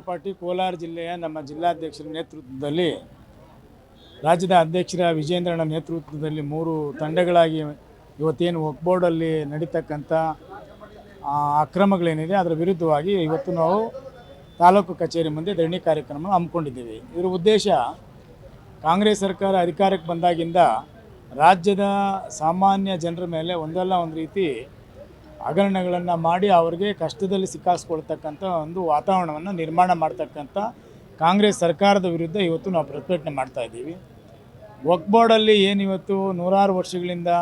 Party Kolar ಜಿಲ್ಲೆಯ ನಮ್ಮ ಜಿಲ್ಲಾಧ್ಯಕ್ಷರ ನೇತೃತ್ವದಲ್ಲಿ, ರಾಜ್ಯದ ಅಧ್ಯಕ್ಷರ ವಿಜೇಂದ್ರನ ನೇತೃತ್ವದಲ್ಲಿ ಮೂರು ತಂಡಗಳಾಗಿ ಇವತ್ತೇನು ಒಕ್ಬೋರ್ಡಲ್ಲಿ ನಡೀತಕ್ಕಂಥ ಅಕ್ರಮಗಳೇನಿದೆ, ಅದರ ವಿರುದ್ಧವಾಗಿ ಇವತ್ತು ನಾವು ತಾಲೂಕು ಕಚೇರಿ ಮುಂದೆ ಧರಣಿ ಕಾರ್ಯಕ್ರಮ ಹಮ್ಮಿಕೊಂಡಿದ್ದೀವಿ. ಇದರ ಉದ್ದೇಶ ಕಾಂಗ್ರೆಸ್ ಸರ್ಕಾರ ಅಧಿಕಾರಕ್ಕೆ ಬಂದಾಗಿಂದ ರಾಜ್ಯದ ಸಾಮಾನ್ಯ ಜನರ ಮೇಲೆ ಒಂದಲ್ಲ ಒಂದು ರೀತಿ ಹಗರಣಗಳನ್ನು ಮಾಡಿ ಅವರಿಗೆ ಕಷ್ಟದಲ್ಲಿ ಸಿಕ್ಕಾಸ್ಕೊಳ್ತಕ್ಕಂಥ ಒಂದು ವಾತಾವರಣವನ್ನು ನಿರ್ಮಾಣ ಮಾಡ್ತಕ್ಕಂಥ ಕಾಂಗ್ರೆಸ್ ಸರ್ಕಾರದ ವಿರುದ್ಧ ಇವತ್ತು ನಾವು ಪ್ರತಿಭಟನೆ ಮಾಡ್ತಾ ಇದ್ದೀವಿ. ವಕ್ ಬೋರ್ಡಲ್ಲಿ ಏನು ಇವತ್ತು ನೂರಾರು ವರ್ಷಗಳಿಂದ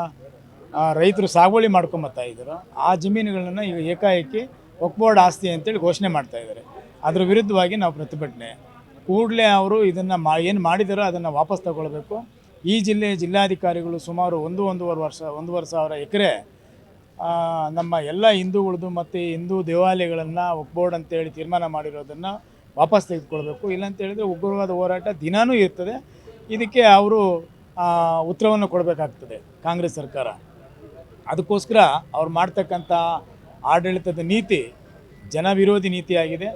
ರೈತರು ಸಾಗುವಳಿ ಮಾಡ್ಕೊಂಬತ್ತಾ ಇದ್ದರು ಆ ಜಮೀನುಗಳನ್ನು ಈಗ ಏಕಾಏಕಿ ವಕ್ ಬೋರ್ಡ್ ಆಸ್ತಿ ಅಂತೇಳಿ ಘೋಷಣೆ ಮಾಡ್ತಾ ಇದ್ದಾರೆ ಅದರ ವಿರುದ್ಧವಾಗಿ ನಾವು ಪ್ರತಿಭಟನೆ. ಕೂಡಲೇ ಅವರು ಇದನ್ನು ಮಾ, ಏನು ಮಾಡಿದಾರೋ ಅದನ್ನು ವಾಪಸ್ ತಗೊಳ್ಬೇಕು. ಈ ಜಿಲ್ಲೆಯ ಜಿಲ್ಲಾಧಿಕಾರಿಗಳು ಸುಮಾರು ಒಂದು, ಒಂದೂವರೆ ವರ್ಷ, ಒಂದೂವರೆ ಸಾವಿರ ಎಕರೆ ನಮ್ಮ ಎಲ್ಲ ಹಿಂದೂಗಳದ್ದು ಮತ್ತು ಹಿಂದೂ ದೇವಾಲಯಗಳನ್ನು ಒಗ್ಬೋರ್ಡ್ ಅಂತೇಳಿ ತೀರ್ಮಾನ ಮಾಡಿರೋದನ್ನು ವಾಪಸ್ ತೆಗೆದುಕೊಳ್ಬೇಕು. ಇಲ್ಲಂತ ಹೇಳಿದ್ರೆ ಉಗ್ರವಾದ ಹೋರಾಟ ದಿನಾನೂ ಇರ್ತದೆ. ಇದಕ್ಕೆ ಅವರು ಉತ್ತರವನ್ನು ಕೊಡಬೇಕಾಗ್ತದೆ ಕಾಂಗ್ರೆಸ್ ಸರ್ಕಾರ. ಅದಕ್ಕೋಸ್ಕರ ಅವ್ರು ಮಾಡ್ತಕ್ಕಂಥ ಆಡಳಿತದ ನೀತಿ ಜನ ವಿರೋಧಿ ನೀತಿಯಾಗಿದೆ.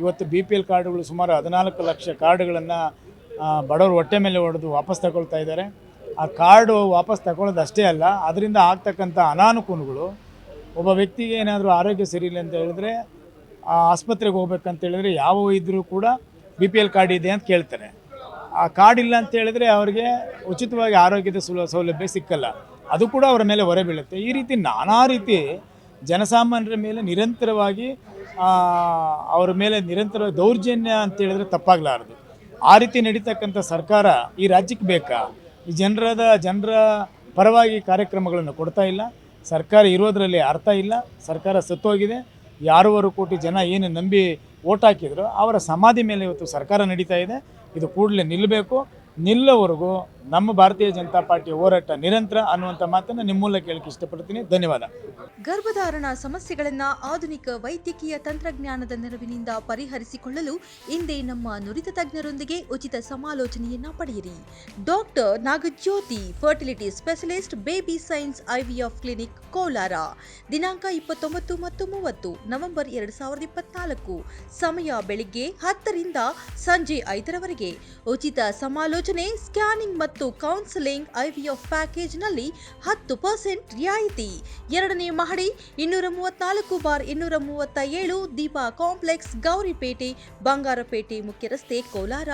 ಇವತ್ತು ಬಿ ಪಿ ಎಲ್ ಕಾರ್ಡುಗಳು ಸುಮಾರು ಹದಿನಾಲ್ಕು ಲಕ್ಷ ಕಾರ್ಡುಗಳನ್ನು ಬಡವರು ಹೊಟ್ಟೆ ಮೇಲೆ ಹೊಡೆದು ವಾಪಸ್ ತಗೊಳ್ತಾ ಇದ್ದಾರೆ. ಆ ಕಾರ್ಡು ವಾಪಸ್ ತಗೊಳ್ಳೋದು ಅಷ್ಟೇ ಅಲ್ಲ, ಅದರಿಂದ ಆಗ್ತಕ್ಕಂಥ ಅನಾನುಕೂಲಗಳು. ಒಬ್ಬ ವ್ಯಕ್ತಿಗೆ ಏನಾದರೂ ಆರೋಗ್ಯ ಸರಿಯಿಲ್ಲ ಅಂತ ಹೇಳಿದ್ರೆ, ಆ ಆಸ್ಪತ್ರೆಗೆ ಹೋಗ್ಬೇಕಂತ ಹೇಳಿದ್ರೆ ಯಾವ ಇದ್ದರೂ ಕೂಡ ಬಿ ಪಿ ಎಲ್ ಕಾರ್ಡ್ ಇದೆ ಅಂತ ಕೇಳ್ತಾರೆ. ಆ ಕಾರ್ಡ್ ಇಲ್ಲ ಅಂತ ಹೇಳಿದ್ರೆ ಅವರಿಗೆ ಉಚಿತವಾಗಿ ಆರೋಗ್ಯದ ಸುಲ, ಸೌಲಭ್ಯ ಸಿಕ್ಕಲ್ಲ. ಅದು ಕೂಡ ಅವರ ಮೇಲೆ ಹೊರೆ ಬೀಳುತ್ತೆ. ಈ ರೀತಿ ನಾನಾ ರೀತಿ ಜನಸಾಮಾನ್ಯರ ಮೇಲೆ ನಿರಂತರವಾಗಿ ಅವರ ಮೇಲೆ ನಿರಂತರ ದೌರ್ಜನ್ಯ ಅಂತ ಹೇಳಿದ್ರೆ ತಪ್ಪಾಗಲಾರದು. ಆ ರೀತಿ ನಡೀತಕ್ಕಂಥ ಸರ್ಕಾರ ಈ ರಾಜ್ಯಕ್ಕೆ ಬೇಕಾ? ಈ ಜನರದ, ಜನರ ಪರವಾಗಿ ಕಾರ್ಯಕ್ರಮಗಳನ್ನು ಕೊಡ್ತಾ ಇಲ್ಲ. ಸರ್ಕಾರ ಇರೋದರಲ್ಲಿ ಅರ್ಥ ಇಲ್ಲ. ಸರ್ಕಾರ ಸತ್ತೋಗಿದೆ. ಯಾರೂವರೆ ಕೋಟಿ ಜನ ಏನು ನಂಬಿ ಓಟ್ ಹಾಕಿದ್ರು ಅವರ ಸಮಾಧಿ ಮೇಲೆ ಇವತ್ತು ಸರ್ಕಾರ ನಡೀತಾ ಇದೆ. ಇದು ಕೂಡಲೇ ನಿಲ್ಲಬೇಕು. ನಿಲ್ಲೋವರೆಗೂ ನಮ್ಮ ಭಾರತೀಯ ಜನತಾ ಪಾರ್ಟಿಯ ಹೋರಾಟ ನಿರಂತರ ಅನ್ನುವಂಥ ಮಾತನ್ನು ನಿಮ್ಮ ಮೂಲಕ ಕೇಳಕ್ಕೆ ಇಷ್ಟಪಡ್ತೀನಿ. ಧನ್ಯವಾದ. ಗರ್ಭಧಾರಣ ಸಮಸ್ಯೆಗಳನ್ನ ಆಧುನಿಕ ವೈದ್ಯಕೀಯ ತಂತ್ರಜ್ಞಾನದ ನೆರವಿನಿಂದ ಪರಿಹರಿಸಿಕೊಳ್ಳಲು ಇಂದೇ ನಮ್ಮ ನುರಿತ ತಜ್ಞರೊಂದಿಗೆ ಉಚಿತ ಸಮಾಲೋಚನೆಯನ್ನ ಪಡೆಯಿರಿ. Doctor Nagajyothi, fertility specialist, baby science IVF clinic, Kolar. ದಿನಾಂಕ ಇಪ್ಪತ್ತೊಂಬತ್ತು ಮತ್ತು ಮೂವತ್ತು, ನವೆಂಬರ್ ಎರಡು ಸಾವಿರದ ಇಪ್ಪತ್ನಾಲ್ಕು. ಸಮಯ ಬೆಳಿಗ್ಗೆ ಹತ್ತರಿಂದ ಸಂಜೆ ಐದರವರೆಗೆ. ಉಚಿತ ಸಮಾಲೋಚನೆ, ಸ್ಕ್ಯಾನಿಂಗ್ ಮತ್ತು ಕೌನ್ಸೆಲಿಂಗ್ ಐವಿಎಫ್ ಪ್ಯಾಕೇಜ್ನಲ್ಲಿ ಹತ್ತು ಪರ್ಸೆಂಟ್ ರಿಯಾಯಿತಿ. ಎರಡನೇ ಮಹಡಿ ಇನ್ನೂರ ಮೂವತ್ನಾಲ್ಕು ಬಾರ್ ಇನ್ನೂರ ಮೂವತ್ತ ಏಳು ದೀಪಾ ಕಾಂಪ್ಲೆಕ್ಸ್ ಗೌರಿಪೇಟೆ, ಬಂಗಾರಪೇಟೆ ಮುಖ್ಯ ರಸ್ತೆ ಕೋಲಾರ,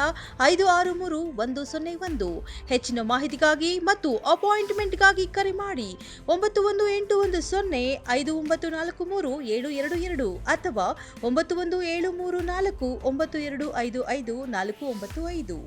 ಐದು ಆರು ಮೂರು, ಒಂದು ಸೊನ್ನೆ ಒಂದು. ಹೆಚ್ಚಿನ ಮಾಹಿತಿಗಾಗಿ ಮತ್ತು ಅಪಾಯಿಂಟ್ಮೆಂಟ್ಗಾಗಿ ಕರೆ ಮಾಡಿ ಒಂಬತ್ತು ಒಂದು ಎಂಟು ಒಂದು ಸೊನ್ನೆ ಐದು ಒಂಬತ್ತು ನಾಲ್ಕು ಮೂರು ಏಳು ಎರಡು ಎರಡು ಅಥವಾ ಒಂಬತ್ತು ಒಂದು ಏಳು ಮೂರು ನಾಲ್ಕು ಒಂಬತ್ತು ಎರಡು ಐದು ಐದು ನಾಲ್ಕು ಒಂಬತ್ತು ಐದು.